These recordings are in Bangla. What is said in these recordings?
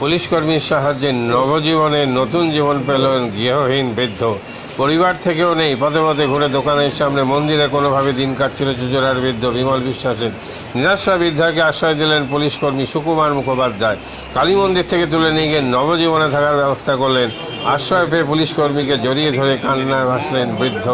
পুলিশ কর্মীর সাহায্যে নবজীবনের নতুন জীবন পেলেন গৃহহীন বৃদ্ধ। পরিবার থেকেও নেই, পথে পথে ঘুরে দোকানের সামনে মন্দিরে কোনোভাবে দিন কাটছিল চুচুড়ার বৃদ্ধ বিমল বিশ্বাসের নিরাশা বৃদ্ধাকে আশ্রয় দিলেন পুলিশ কর্মী সুকুমার মুখোপাধ্যায়। কালী মন্দির থেকে তুলে নিয়ে গিয়ে নবজীবনে থাকার ব্যবস্থা করলেন। আশ্রয় পেয়ে পুলিশ কর্মীকে জড়িয়ে ধরে কান্নায় ভাসলেন বৃদ্ধ।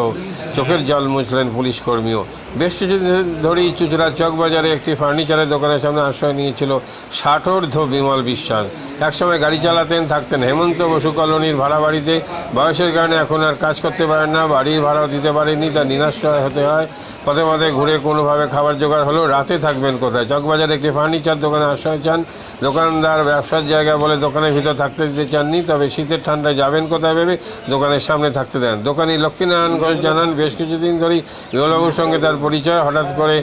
চোখের জল মুছলেন পুলিশ কর্মীও বেশ কিছুদিন ধরেই চুচুড়া চকবাজারে একটি ফার্নিচারের দোকানের সামনে আশ্রয় নিয়েছিল ষাটোর্ধ বিমল বিশ্বাস। একসময় গাড়ি চালাতেন, থাকতেন। হেমন্ত বসু কলোনির ভাড়া বাড়িতে। বয়সের কারণে এখন আর কাজ করতে পারেন না, বাড়ির ভাড়াও দিতে পারেননি, তার নিরাশ্রয় হতে হয়। পথে পথে ঘুরে কোনোভাবে খাবার জোগাড় হলেও রাতে থাকবেন কোথায়? চকবাজারে একটি ফার্নিচার দোকানে আশ্রয় চান। দোকানদার ব্যবসার জায়গা বলে দোকানের ভিতর থাকতে দিতে চাননি, তবে শীতের ঠান্ডায় যাবেন কোথায় ভেবে দোকানের সামনে থাকতে দেন। দোকানি লক্ষ্মীনারায়ণ ঘোষ জানান, বেশ কিছুদিন ধরেই বিমলবাবুর সঙ্গে তার পরিচয়। হঠাৎ করে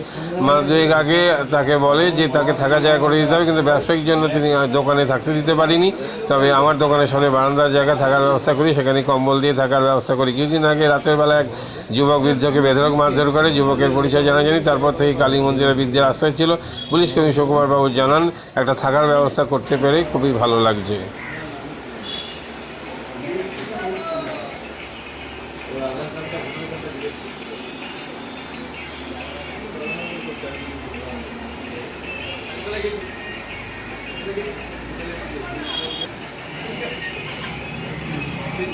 মাস দুয়েক আগে তাকে বলে যে তাকে থাকা জায়গা করে দিতে হবে, কিন্তু ব্যবসায়িক জন্য তিনি দোকানে থাকতে দিতে পারিনি। তবে আমার দোকানের সামনে বারান্দার জায়গা থাকার ব্যবস্থা করি, সেখানে কম্বল দিয়ে থাকার ব্যবস্থা করি। কিছুদিন আগে রাতের বেলা এক যুবক বৃদ্ধকে বেধরক মারধর করে, যুবকের পরিচয় জানা জানি তারপর থেকে কালী মন্দিরের বৃদ্ধের আশ্রয় ছিল। পুলিশ কর্মী বাবু জানান, একটা থাকার ব্যবস্থা করতে পেরে খুবই ভালো লাগছে।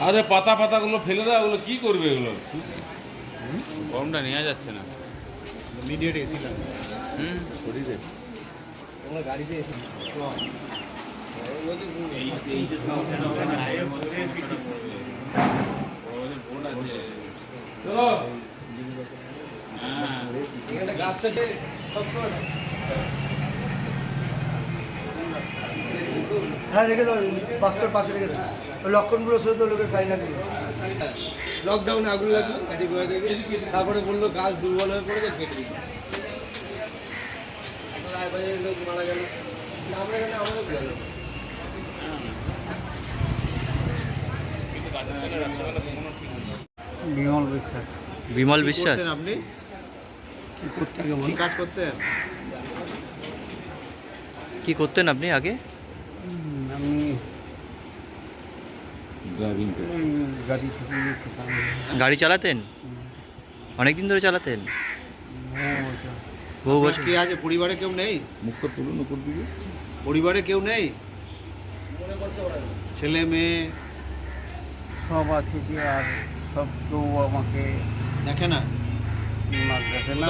আরে পাতা পাতাগুলো ফেলে দাও ওগুলো কি করবে এগুলো? গরমটা নেওয়া যাচ্ছে না। ইমিডিয়েট এসি লাগে হুম। শরীরে। তোমরা গাড়িতে এসি চলো। হ্যাঁ গাছটা হ্যাঁ রেখে দাও বাস্কর পাশে রেখে দাও। ওই লক্ষণপুর ওষুধ তো লোকের কাজ লাগবে। লকডাউনে আগুন লাগল গাড়ি তারপরে বলল গাছ দুর্বল হয়ে পড়েছে কেটে দিই। রায়বাজারের লোক মারা গেল আমরা এখানে আমাদের গেল বিমল বিশ্বাস? বিমল বিশ্বাস আপনি? কি করতে কি কাজ করতেন কি করতেন আপনি আগে? আমি গাড়ি ছুটিয়ে গাড়ি চালাতেন? অনেক দিন ধরে চালাতেন? বহু বছর। কে আছে? পরিবারে কেউ নেই? মুখটা তুলুন উপর দিকে। পরিবারে কেউ নেই? ছেলে মেয়ে? সব আছে কি আর সব কেউ আমাকে দেখে না? দেখে না?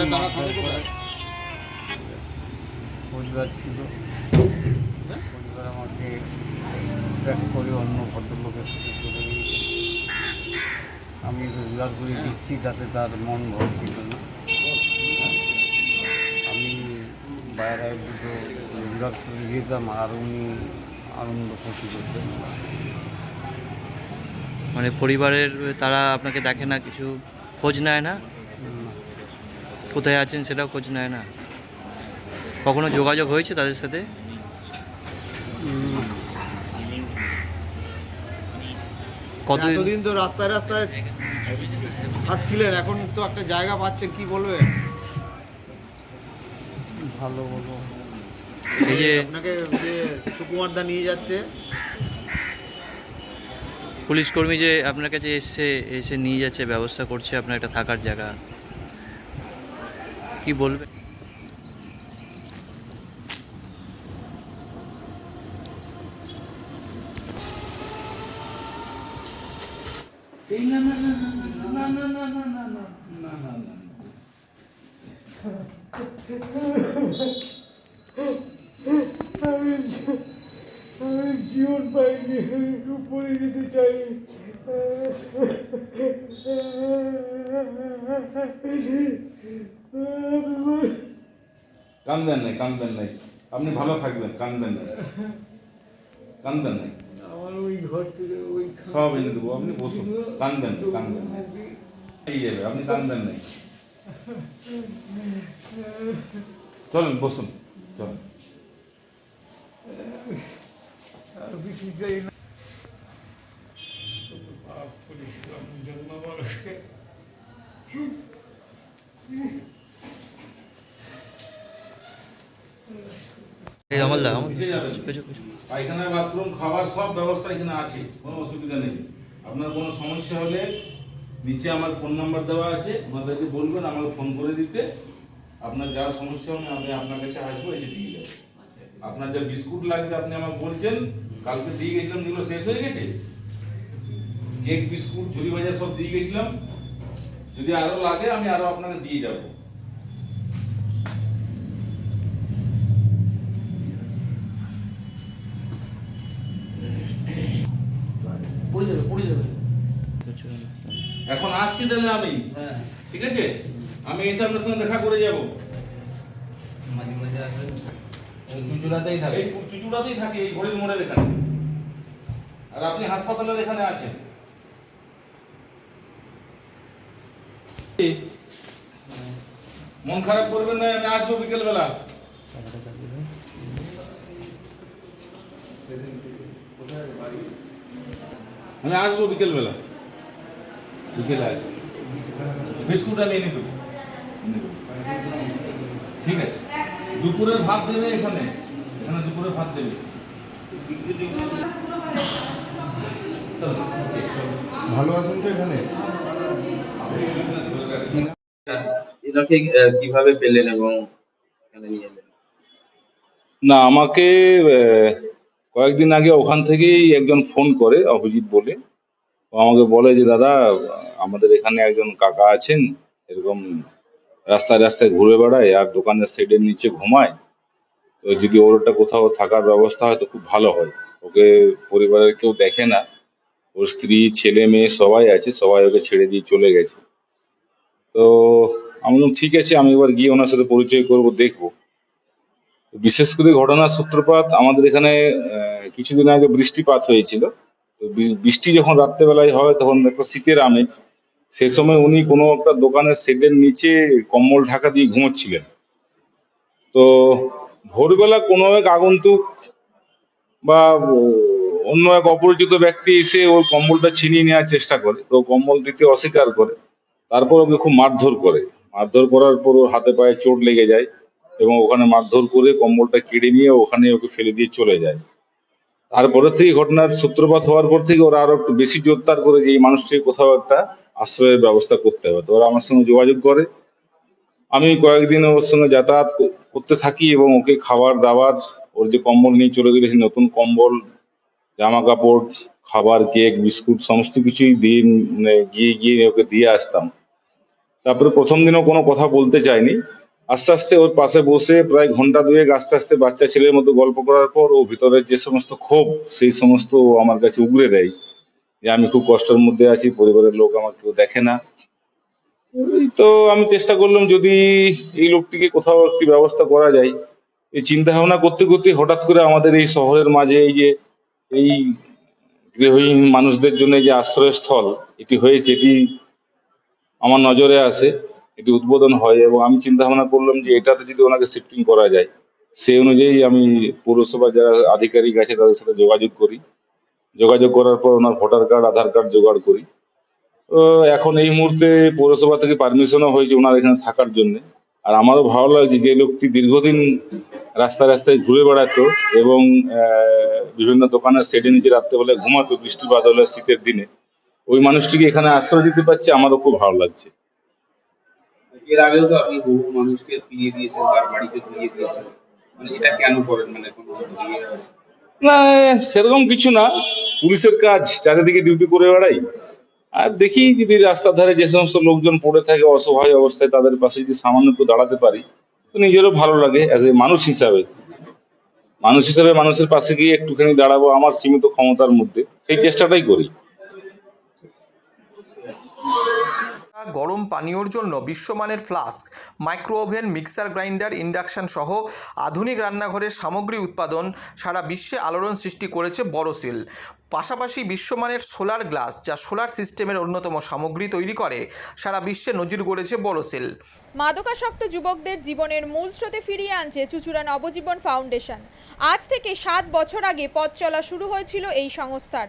পরিবার ছিল। হ্যাঁ? পরিবার আমাকে ব্যাক করে অন্য ভদ্রলোকের সাথে চলে গিয়েছে আমি রোজগার করে দিচ্ছি যাতে তার মন ভয় ছিল না। আমি বাইরে দুটো রোজগার করে দিতাম আর উনি আনন্দ ক্ষতি করতেন মানে পরিবারের তারা আপনাকে দেখে না কিছু খোঁজ নেয় না? কোথায় আছেন সেটাও খোঁজ নেয় না। কখনো যোগাযোগ হয়েছে তাদের সাথে? উম, কত এতদিন তো রাস্তায় রাস্তায় থাকছিলেন এখন তো একটা জায়গা পাচ্ছেন কি বলবেন ভালো বলো এই যে আপনাকে যে সুকুমার দা নিয়ে যাচ্ছে। পুলিশ কর্মী যে আপনার কাছে এসে এসে নিয়ে যাচ্ছে ব্যবস্থা করছে আপনার একটা থাকার জায়গা। কি বলবেন আমি জীবন পাইনি উপরে যেতে চাই কানবেন নাই কানবেন নাই। আপনি ভালো থাকবেন কানবেন নাই। কানবেন নাই। আমার ওই ঘর থেকে ওই সব এনে দেবো আপনি বসুন। কানবেন না কানবেন না এই যাবে আপনি কানবেন নাই। চলুন বসুন। চলুন। কিছু চাই না। করেছিলাম পায়খানা বাথরুম খাবার সব ব্যবস্থা এখানে আছে কোনো অসুবিধা নেই। আপনার কোনো সমস্যা হলে নিচে আমার ফোন নাম্বার দেওয়া আছে ওনাদেরকে বলবেন আমাকে ফোন করে দিতে। আপনার যা সমস্যা হবে আমি আপনার কাছে আসব এসে দিয়ে যাব। আপনার যা বিস্কুট লাগবে আপনি আমাকে বলছেন কালকে দিয়ে গেছিলাম যেগুলো শেষ হয়ে গেছে? কেক বিস্কুট ঝুড়ি বাজার সব দিয়ে গেছিলাম। যদি আরও লাগে আমি আরও আপনাকে দিয়ে যাব। এখন আসছি তাহলে আমি। ঠিক আছে? আমি এসে আপনার সঙ্গে দেখা করে যাব। মাঝে মাঝে জুজুরাতেই থাকে। এই চুচুড়াতেই থাকে এই ঘড়ির মোড়ের এখানে। আর আপনি হাসপাতালের এখানে আছেন। মন খারাপ করবেন না আমি আসব বিকেল বেলা আমি আসব বিকেল বেলা বিকেলে আসব। বিস্কুট আমি এনে দেবো এনে দেবো। ঠিক আছে। দুপুরের ভাত দেবে এখানে। এখানে দুপুরে ভাত দেবে। ভালো আছেন তো এখানে এটাকে কীভাবে পেলেন এবং না, আমাকে কয়েকদিন আগে ওখান থেকেই একজন ফোন করে, অভিজিৎ বলে। আমাকে বলে যে, দাদা, আমাদের এখানে একজন কাকা আছেন, এরকম রাস্তায় রাস্তায় ঘুরে বেড়ায় আর দোকানের সাইডের নিচে ঘুমায়। তো যদি ওর একটা কোথাও থাকার ব্যবস্থা হয়, তো খুব ভালো হয়। ওকে পরিবারের কেউ দেখে না। ওর স্ত্রী, ছেলে, মেয়ে সবাই আছে, সবাই ওকে ছেড়ে দিয়ে চলে গেছে। তো আমি বললাম, ঠিক আছে, আমি এবার গিয়ে ওনার সাথে পরিচয় করব, দেখব। বিশেষ করে ঘটনার সূত্রপাত, আমাদের এখানে কিছুদিন আগে বৃষ্টিপাত হয়েছিল। বৃষ্টি যখন রাত্রেবেলায় হয়, তখন একটা শীতের আমেজ। সে সময় উনি কোনো একটা দোকানের শেডের নিচে কম্বল ঢাকা দিয়ে ঘুমোচ্ছিলেন। তো ভোরবেলা কোনো এক আগন্তুক বা অন্য এক অপরিচিত ব্যক্তি এসে ওর কম্বলটা ছিনিয়ে নেওয়ার চেষ্টা করে। তো কম্বল দিতে অস্বীকার করে। তারপর ওকে খুব মারধর করে। মারধর করার পর ওর হাতে পায়ে চোট লেগে যায় এবং ওখানে মারধর করে কম্বলটা কেড়ে নিয়ে ওখানে ওকে ফেলে দিয়ে চলে যায়। তারপরে থেকে ঘটনার সূত্রপাত হওয়ার পর থেকে ওরা আরও একটু বেশি জোরদার করে যে এই মানুষটিকে কোথাও একটা আশ্রয়ের ব্যবস্থা করতে হবে। তো ওরা আমার সঙ্গে যোগাযোগ করে। আমি কয়েকদিন ওর সঙ্গে যাতায়াত করতে থাকি এবং ওকে খাবার দাবার, ওর যে কম্বল নিয়ে চলে গেলে নতুন কম্বল জামা কাপড় খাবার, কেক, বিস্কুট, সমস্ত কিছুই দিয়ে মানে গিয়ে গিয়ে ওকে দিয়ে আসতাম। তারপরে প্রথম দিনও কোনো কথা বলতে চায়নি। আস্তে আস্তে ওর পাশে বসে প্রায় ঘণ্টা দুয়েক আস্তে আস্তে বাচ্চা ছেলের মতো গল্প করার পর ও ভিতরে যে সমস্ত ক্ষোভ, সেই সমস্ত আমার কাছে উগরে দেয় যে আমি খুব কষ্টের মধ্যে আছি, পরিবারের লোক আমার কেউ দেখে না। তো আমি চেষ্টা করলাম যদি এই লোকটিকে কোথাও একটি ব্যবস্থা করা যায়। এই চিন্তা ভাবনা করতে করতে হঠাৎ করে আমাদের এই শহরের মাঝে এই যে, এই গৃহহীন মানুষদের জন্য যে আশ্রয়স্থল, এটি হয়েছে, এটি আমার নজরে আসে, এটি উদ্বোধন হয় এবং আমি চিন্তা ভাবনা করলাম যে এটাতে যদি ওনাকে শিফটিং করা যায়, সেই অনুযায়ী আমি পৌরসভার যারা আধিকারিক আছে তাদের সাথে যোগাযোগ করি। যোগাযোগ করার পর ওনার ভোটার কার্ড, আধার কার্ড জোগাড় করি। এখন এই মুহূর্তে পৌরসভা থেকে পারমিশনও হয়েছে ওনার এখানে থাকার জন্য। আর আমারও ভালো লাগছে যে লোকটি দীর্ঘদিন রাস্তায় রাস্তায় ঘুরে বেড়াতো এবং বিভিন্ন দোকানের সেটে নিচে রাত্রেবেলায় ঘুমাতো, বৃষ্টিপাত হলে শীতের দিনে। ওই মানুষটিকে এখানে আশ্রয় দিতে পারছি আমারও খুব ভালো লাগছে। এর আগেও তো আপনি বহু মানুষকে ফিরিয়ে দিয়েছেন তার বাড়িতে ফিরিয়ে দিয়েছেন। মানে এটা কেন করেন? মানে ইয়ে? না সেরকম কিছু না। পুলিশের কাজ চারিদিকে ডিউটি করে বেড়াই। আর দেখি যদি রাস্তার ধারে যে সমস্ত লোকজন পড়ে থাকে অসহায় অবস্থায় তাদের পাশে যদি সামান্য একটু দাঁড়াতে পারি তো নিজেরও ভালো লাগে অ্যাজ এ মানুষ হিসাবে। মানুষ হিসাবে মানুষের পাশে গিয়ে একটুখানি দাঁড়াবো আমার সীমিত ক্ষমতার মধ্যে। সেই চেষ্টাটাই করি। গরম পানীয়র জন্য বিশ্বমানের flask micro oven mixer grinder, induction সহ আধুনিক রান্নাঘরের সামগ্রী উৎপাদন সারা বিশ্বে আলোড়ন সৃষ্টি করেছে বড়সিল পাশাপাশি বিশ্বমানের সোলার গ্লাস, যা সোলার সিস্টেমের অন্যতম সামগ্রী তৈরি করে, সারা বিশ্বে নজির গড়েছে বড়সিল মাদকাসক্ত যুবকদের জীবনের মূল স্রোতে ফিরিয়ে আনছে চুচুড়া নবজীবন ফাউন্ডেশন। আজ থেকে সাত বছর আগে পথ চলা শুরু হয়েছিল এই সংস্থার।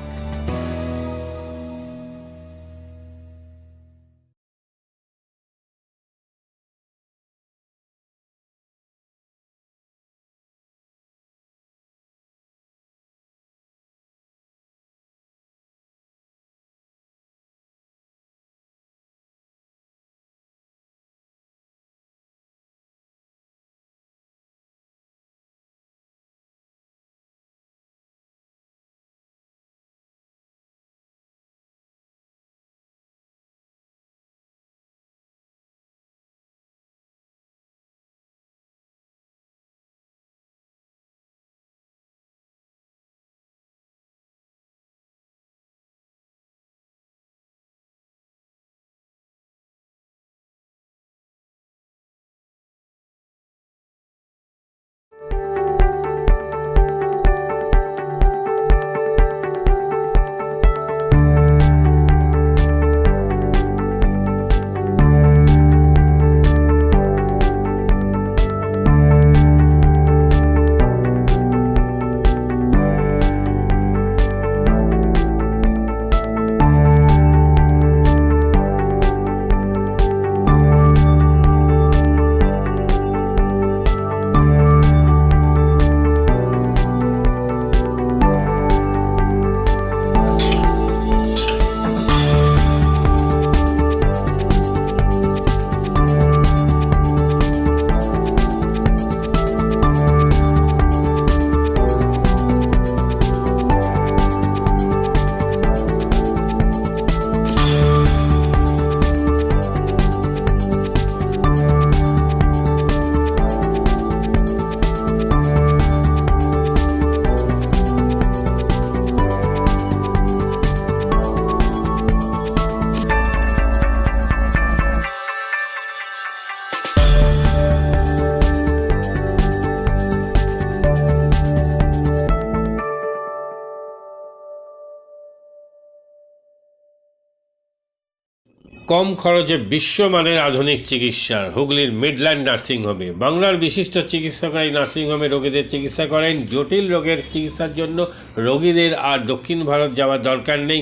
কম খরচে বিশ্বমানের আধুনিক চিকিৎসার হুগলির মিডল্যান্ড নার্সিংহোমে। বাংলার বিশিষ্ট চিকিৎসকরা এই নার্সিংহোমে রোগীদের চিকিৎসা করেন। জটিল রোগের চিকিৎসার জন্য রোগীদের আর দক্ষিণ ভারত যাওয়ার দরকার নেই।